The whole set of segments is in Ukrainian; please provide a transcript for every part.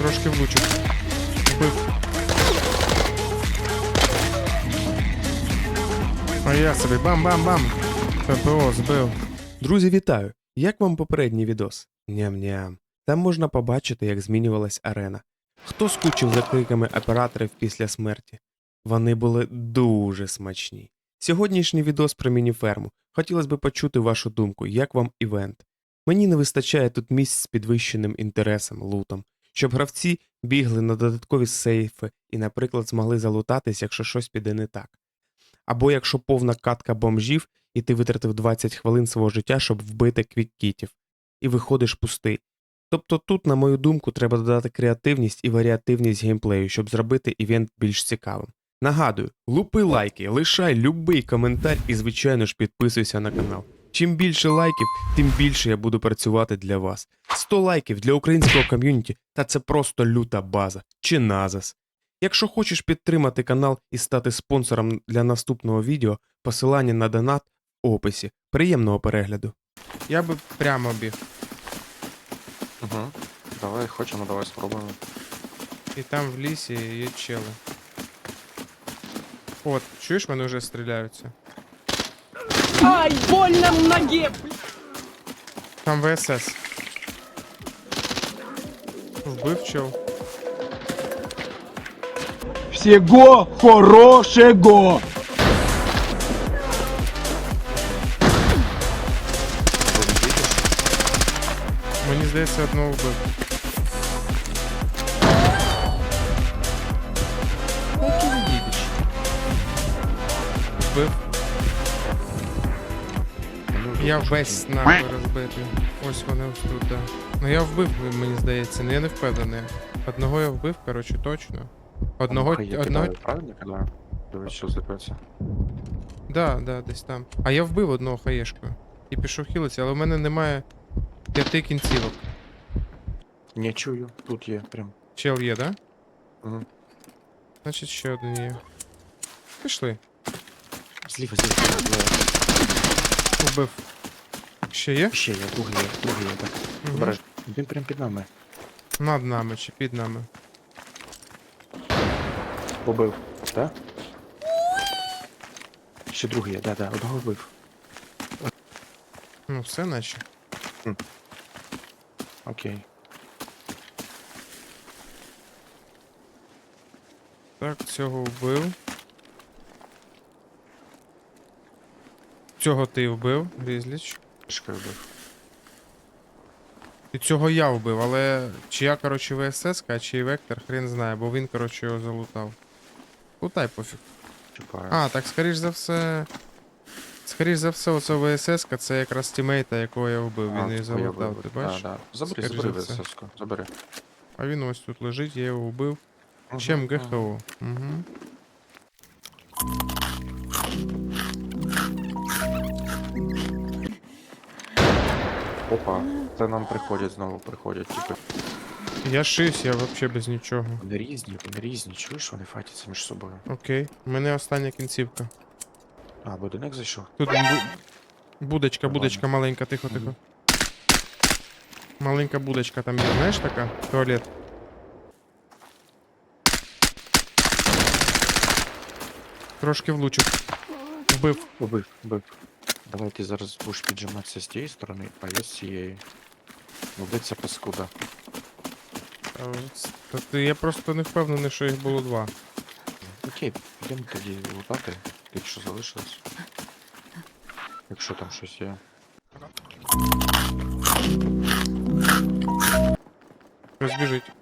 Трошки влучив. Вбив. А я собі бам-бам-бам. ППО збив. Друзі, вітаю! Як вам попередній відос? Ням-ням. Там можна побачити, як змінювалась арена. Хто скучив за криками операторів після смерті? Вони були дуже смачні. Сьогоднішній відос про мініферму. Хотілося б почути вашу думку, як вам івент. Мені не вистачає тут місць з підвищеним інтересом, лутом, щоб гравці бігли на додаткові сейфи і, наприклад, змогли залутатись, якщо щось піде не так. Або якщо повна катка бомжів, і ти витратив 20 хвилин свого життя, щоб вбити квіккітів, і виходиш пустий. Тобто тут, на мою думку, треба додати креативність і варіативність геймплею, щоб зробити івент більш цікавим. Нагадую, лупи лайки, лишай любий коментар і, звичайно ж, підписуйся на канал. Чим більше лайків, тим більше я буду працювати для вас. 100 лайків для українського ком'юніті, та це просто люта база чи назас. Якщо хочеш підтримати канал і стати спонсором для наступного відео, посилання на донат в описі. Приємного перегляду. Я би прямо біг. Угу. Давай, хочемо, давай спробуємо. І там в лісі є чели. От, чуєш, вони вже стріляються. Ай, больно в ноге! Там ВСС. Вбив чел. Всего хорошего! Побідіть. Мені здається, одного вбив. Поки не їдеш. Вбив. Я весь нахуй розбитий. Ось вони ось тут, да. Ну я вбив, мені здається, ну я не впевнений. Одного я вбив, коротше, точно. Одного. Одного... правильно кидаю? Дивись, що зліпиться. Да, да, десь там. А я вбив одного хаєшкою. І пішов хілитися, але в мене немає п'яти кінцівок. Не чую, тут є прям. Чел є, да? Угу. Значить ще один є. Пішли. Зліва, зліва, зліва. Убив. Ще є? Ще є, туг є, туг є, так. Мгм. Обережно. Він прям під нами. Над нами чи під нами. Побив, так? Ще другий є, да, да, одного вбив. Ну, все наче. Окей. Так, цього вбив. Цього ти вбив, Різліч. Шкою вбив. І цього я вбив, але чи я, коротше, ВСС, а чи Вектор, хрен знає, бо він, коротше, його залутав. Лутай пофіг. Чекаю. А, так скоріш за все. Скоріш за все, оце ВСС, це якраз тімейта, якого я вбив. Він її залутав, ти бачиш? Да, да. Забери, Скоріш забери за все. ВСС-ку, забери. А він ось тут лежить, я його вбив. Мгм, Чем. ГХО? Угу. Опа, це нам приходять знову, приходять, типу. Я шився, я взагалі без нічого. Вони різні, вони різні, чуєш, вони файтяться між собою. Окей. У мене остання кінцівка. А, будинок зайшов. Тут бу... будочка, Ладно. будочка маленька, тихо, тихо. Маленька будочка там є, знаєш така? Туалет. Трошки влучив. Вбив. Убив, убив. Давай ти зараз будеш піджиматися з тієї сторони, а я з цієї. Вбиться паскуда. Та ти, я просто не впевнений, що їх було два. Окей, підемо тоді лутати, якщо залишилось. Якщо там щось є. Розбіжить.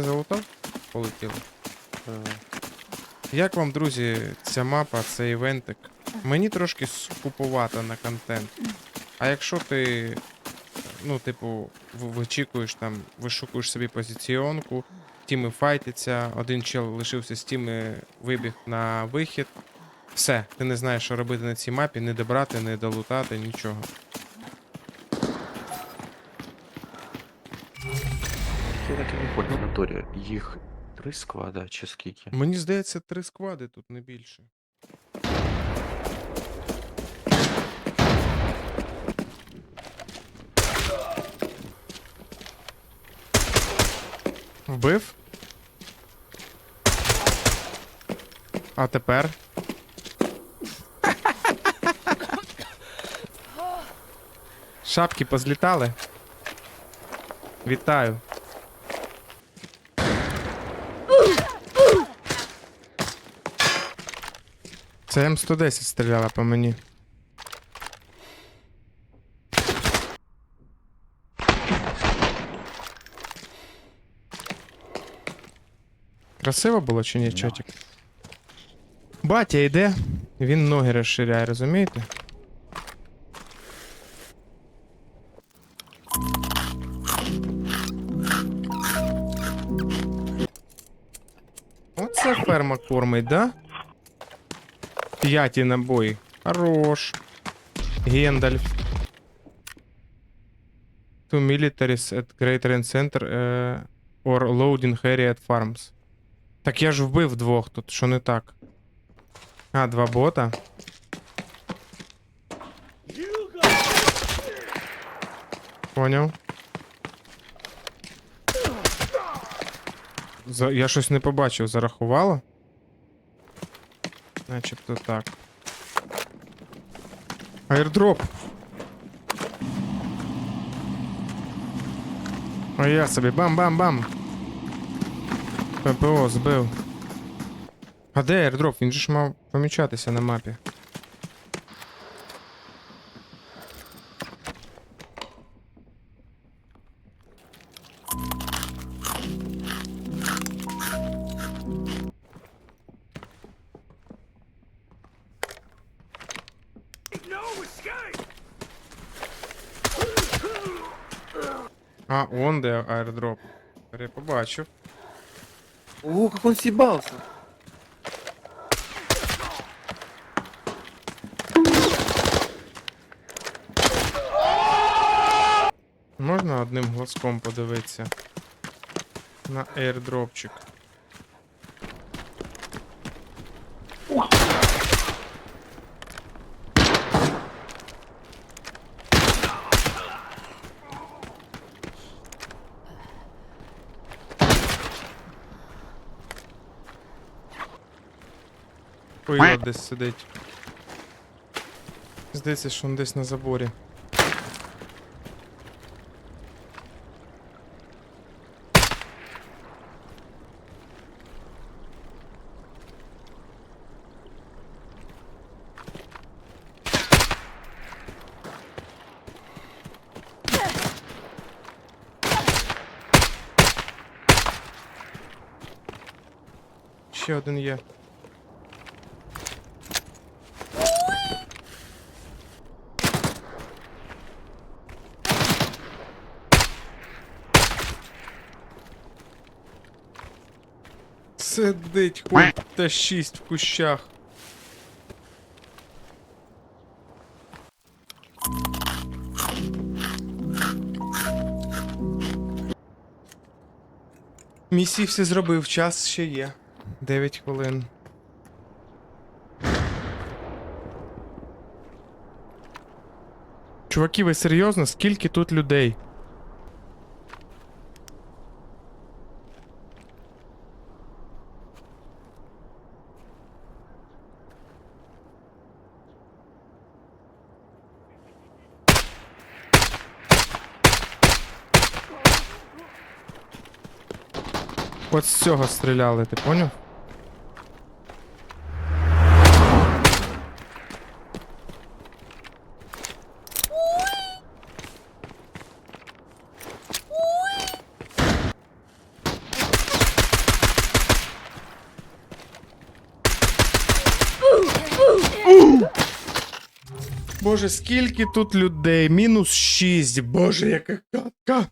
Все залутав? Полетіло. Е, Як вам, друзі, ця мапа, цей івентик? Мені трошки скупувата на контент. А якщо ти, ну, типу, вичікуєш там, вишукуєш собі позиціонку, тіми файтяться, один чел лишився з тіми, вибіг на вихід. Все, ти не знаєш, що робити на цій мапі, не добрати, не долутати, нічого. так і не на торі. Їх три сквада чи скільки? Мені здається, три сквади тут не більше. Вбив? А тепер? Шапки позлітали. Вітаю. Це М110 стріляла по мені. Красиво було чи ні, чотик? Батя йде, він ноги розширяє, розумієте? Оце ферма кормить, да? П'яті набої. Хорош. Гендальф. Two militaries at Great Rain Center uh, or loading Harriet Farms. Так я ж вбив двох тут, що не так? А, два бота. Поняв. За... Я щось не побачив, зарахувало? Начебто так. Аирдроп. А я собі бам-бам-бам. ППО збив. А де аирдроп? Він же ж мав помічатися на мапі. А, он де аирдроп. Я побачив. О, как он съебался. Можна одним глазком подивитися на airdropчик. Пиво десь сидить. Здається, що він десь на заборі. Ще один є. Сидить хуй та шість в кущах. Місії все зробив, час ще є. 9 хвилин. Чуваки, ви серйозно? Скільки тут людей? От з цього стріляли, ти поняв? Боже, скільки тут людей? Мінус 6. Боже, яка катка.